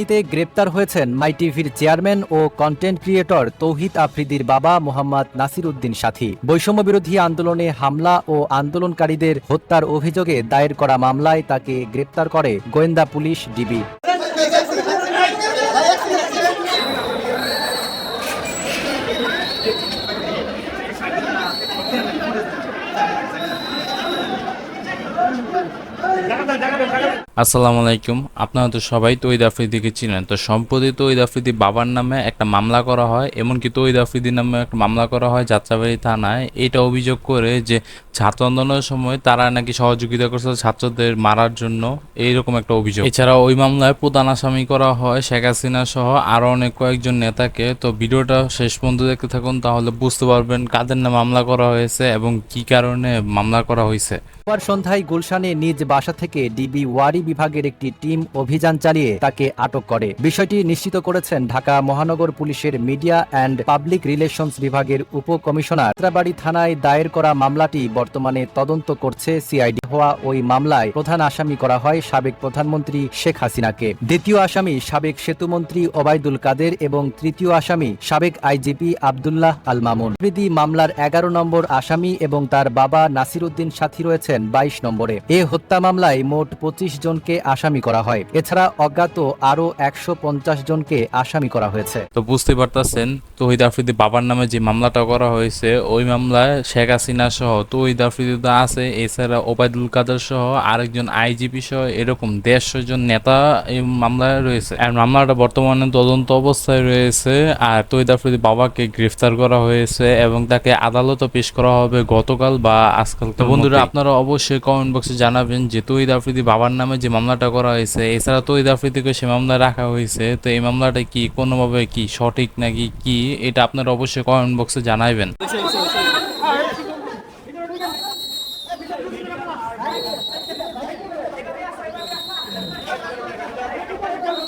গাবতলিতে গ্রেপ্তার হয়েছেন মাই টিভির চেয়ারম্যান ও কন্টেন্ট ক্রিয়েটর তৌহিদ আফ্রিদির বাবা মোহাম্মদ নাসির উদ্দিন সাথী। বৈষম্য বিরোধী আন্দোলনে হামলা ও আন্দোলনকারীদের হত্যার অভিযোগে দায়ের করা মামলায় তাকে গ্রেপ্তার করে গোয়েন্দা পুলিশ ডিবি। আসসালামু আলাইকুম। আপনারা তো সবাই তৈদ আফ্রিদিকে চিনেন। তো সম্প্রতি তৈদ আফ্রিদি বাবার নামে একটা মামলা করা হয়, এমনকি তৈদ আফ্রিদির নামে একটা মামলা করা হয় যাত্রাবাড়ি থানায়। এটা অভিযোগ করে যে ছাত্র আন্দোলনের সময় তারা নাকি সহযোগিতা করছে ছাত্রদের মারার জন্য এইরকম একটা অভিযোগ। এছাড়া ওই মামলায় প্রধান আসামি করা হয় শেখ হাসিনা সহ আরও অনেক কয়েকজন নেতাকে। তো ভিডিওটা শেষ পর্যন্ত দেখতে থাকুন তাহলে বুঝতে পারবেন কাদের নামে মামলা করা হয়েছে এবং কি কারণে মামলা করা হয়েছে। সোমবার সন্ধ্যায় গুলশানে নিজ বাসা থেকে ডিবি ওয়ারি বিভাগের একটি টিম অভিযান চালিয়ে তাকে আটক করে। বিষয়টি নিশ্চিত করেছেন ঢাকা মহানগর পুলিশের মিডিয়া অ্যান্ড পাবলিক রিলেশনস বিভাগের উপকমিশনার। থানায় দায়ের করা মামলাটি বর্তমানে তদন্ত করছে সিআইডি। হওয়া ওই মামলায় প্রধান আসামি করা হয় সাবেক প্রধানমন্ত্রী শেখ হাসিনাকে। দ্বিতীয় আসামি সাবেক সেতুমন্ত্রী ওবায়দুল কাদের এবং তৃতীয় আসামি সাবেক আইজিপি আবদুল্লাহ আল মামুন। প্রীতি মামলার এগারো নম্বর আসামি এবং তার বাবা নাসির উদ্দিন সাথী রয়েছেন বাইশ নম্বরে। এ হত্যা মামলায় মোট পঁচিশ জনকে আসামি করা হয়। এছাড়া অজ্ঞাত আরও একশো পঞ্চাশ জনকে আসামি করা হয়েছে। তো বুঝতে পারতেছেন, তহিদ আফ্রিদি বাবার নামে যে মামলাটা করা হয়েছে, ওই মামলায় শেখ হাসিনা সহ তহিদ আফ্রিদি তো আছে এছাড়া ওবায়দুল কাদের সহ আরেকজন আইজিপি সহ এরকম দেড়শো জন নেতা এই মামলায় রয়েছে। আর মামলাটা বর্তমানে তদন্ত অবস্থায় রয়েছে আর তহিদ আফ্রিদি বাবাকে গ্রেফতার করা হয়েছে এবং তাকে আদালতে পেশ করা হবে গতকাল বা আজকাল। তো বন্ধুরা আপনারা অবশ্যই কমেন্ট বক্সে জানাবেন যে তহিদ আফ্রিদি বাবার নামে যে মামলাটা করা হয়েছে এছাড়া তহিদ আফ্রিদিকে সে মামলা রাখা হয়েছে তো এই মামলাটা কি কোনোভাবে কি সঠিক নাকি কি এটা আপনারা অবশ্যই কমেন্ট বক্সে জানাবেন 最高の。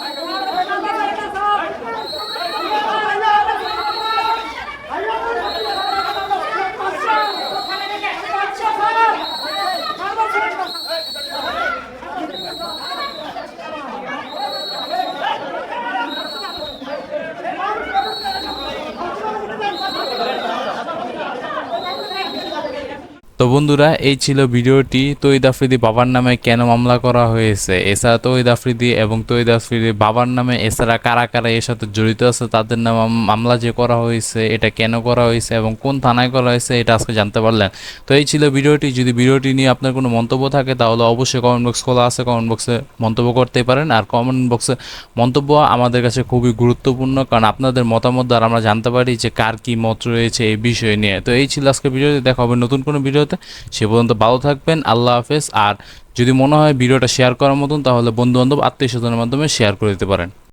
তো বন্ধুরা, এই ছিল ভিডিওটি। তৈদ আফ্রিদি বাবার নামে কেন মামলা করা হয়েছে? এছাড়া তৈদ আফ্রিদি এবং তৈদ আফ্রিদি বাবার নামে এছাড়া কারা কারা এর সাথে জড়িত আছে, তাদের নামে মাম- মামলা যে করা হয়েছে, এটা কেন করা হয়েছে এবং কোন থানায় করা হয়েছে, এটা আজকে জানতে পারলেন। তো এই ছিল ভিডিওটি। যদি ভিডিওটি নিয়ে আপনার কোনো মন্তব্য থাকে, তাহলে অবশ্যই কমেন্ট বক্স খোলা আছে। কমেন্ট বক্সে মন্তব্য করতেই পারেন। আর কমেন্ট বক্সে মন্তব্য আমাদের কাছে খুবই গুরুত্বপূর্ণ, কারণ আপনাদের মতামত দ্বারা আমরা জানতে পারি যে কার কি মত রয়েছে এই বিষয় নিয়ে। তো এই ছিল আজকে ভিডিওতে দেখা হবে নতুন কোনো ভিডিওতে। সে পর্যন্ত ভালো থাকবেন, আল্লাহ হাফেজ। আর যদি মনে হয় ভিডিওটা শেয়ার করার মতন, তাহলে বন্ধু বান্ধব আত্মীয় স্বজনের মাধ্যমে শেয়ার করে দিতে পারেন।